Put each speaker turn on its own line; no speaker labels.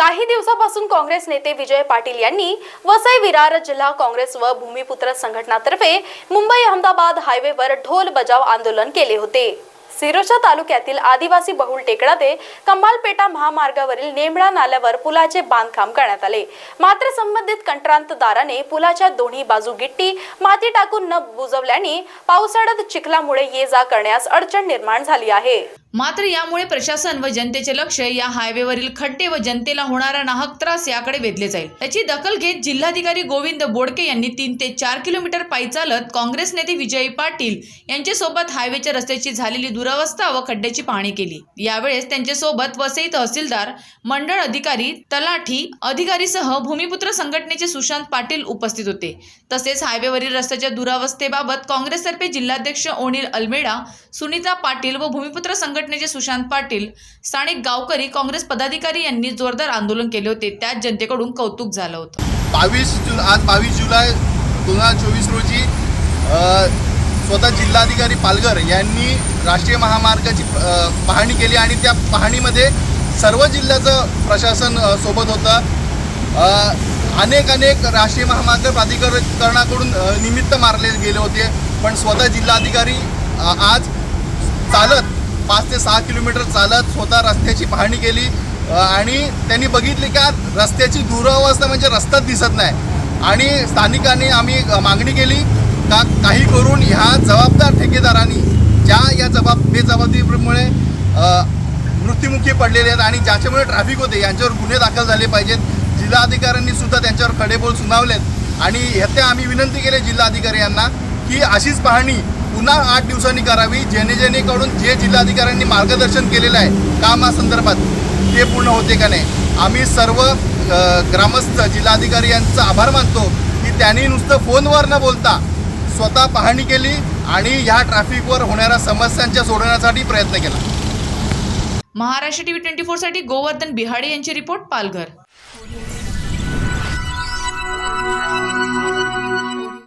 काही दिवसापासून काँग्रेस नेते विजय पाटील यांनी वसई विरार जिल्हा काँग्रेस व भूमिपुत्र संघटनातर्फे मुंबई अहमदाबाद हायवेवर ढोल बजाव आंदोलन केले होते. सिरोच्या तालुक्यातील आदिवासी बहुल टेकडा ते कंबालपेटा महामार्गावरील नेमळा नाल्यावर पुलाचे बांधकाम करण्यात आले. मात्र संबंधित कंत्रांतदाराने पुलाच्या दोन्ही बाजू गिट्टी माती टाकून न बुजवल्याने पावसाळ्यात चिखलामुळे ये जा करण्यास अडचण निर्माण झाली आहे.
मात्र यामुळे प्रशासन व जनतेचे लक्ष या हायवेवरील खड्डे व जनतेला होणारा नाहक त्रास याकडे वेधले जाईल. याची दखल घेत जिल्हाधिकारी गोविंद बोडके यांनी तीन ते चार किलोमीटर पायी चालत काँग्रेस नेते विजयी पाटील यांच्यासोबत हायवेच्या रस्त्याची झालेली दुरावस्था व खड्ड्याची पाहणी केली. यावेळेस त्यांच्यासोबत वसई तहसीलदार मंडळ अधिकारी तलाठी अधिकारीसह भूमिपुत्र संघटनेचे सुशांत पाटील उपस्थित होते. तसेच हायवेवरील रस्त्याच्या दुरावस्थेबाबत काँग्रेसतर्फे जिल्हाध्यक्ष ओनिल अल्मेडा सुनीता पाटील व भूमिपुत्र संघटनेचे सुशांत पाटील स्थानिक गावकरी काँग्रेस पदाधिकारी यांनी जोरदार आंदोलन केले होते. त्यात जनतेकडून कौतुक झालं होतं.
बावीस जुलै आज बावीस जुलै दोन हजार चोवीस रोजी स्वतः जिल्हाधिकारी पालघर यांनी राष्ट्रीय महामार्गाची पाहणी केली आणि त्या पाहणीमध्ये सर्व जिल्ह्याचं प्रशासन सोबत होतं. अनेक अनेक राष्ट्रीय महामार्ग प्राधिकरणाकडून निमित्त मारले गेले होते. पण स्वतः जिल्हाधिकारी आज चालत पाच ते सहा किलोमीटर चालत स्वतः रस्त्याची पाहणी केली. आणि त्यांनी बघितली का रस्त्याची दुरावस्था म्हणजे रस्ताच दिसत नाही. आणि स्थानिकांनी आम्ही मागणी केली का काही करून ह्या जबाबदार ठेकेदारांनी ज्या या जबाब बेजबाबदारीमुळे मृत्युमुखी पडलेले आहेत आणि ज्याच्यामुळे ट्रॅफिक होते यांच्यावर गुन्हे दाखल झाले पाहिजेत. जिल्हाधिकाऱ्यांनी सुद्धा त्यांच्यावर खडेबोल सुनावलेत. आणि ह्या आम्ही विनंती केली जिल्हाधिकारी यांना की अशीच पाहणी पुन्हा आठ दिवसांनी करावी जेणे जेणेकडून जे जिल्हाधिकाऱ्यांनी मार्गदर्शन केलेलं आहे कामासंदर्भात ते पूर्ण होते का नाही? आम्ही सर्व ग्रामस्थ जिल्हाधिकारी यांचा आभार मानतो की त्यांनी नुसतं फोनवर न बोलता स्वतः पाहणी केली आणि ह्या ट्रॅफिकवर होणाऱ्या समस्यांच्या सोडवण्यासाठी प्रयत्न केला.
महाराष्ट्र टीव्ही ट्वेंटी फोरसाठी गोवर्धन बिहाडे यांची रिपोर्ट पालघर.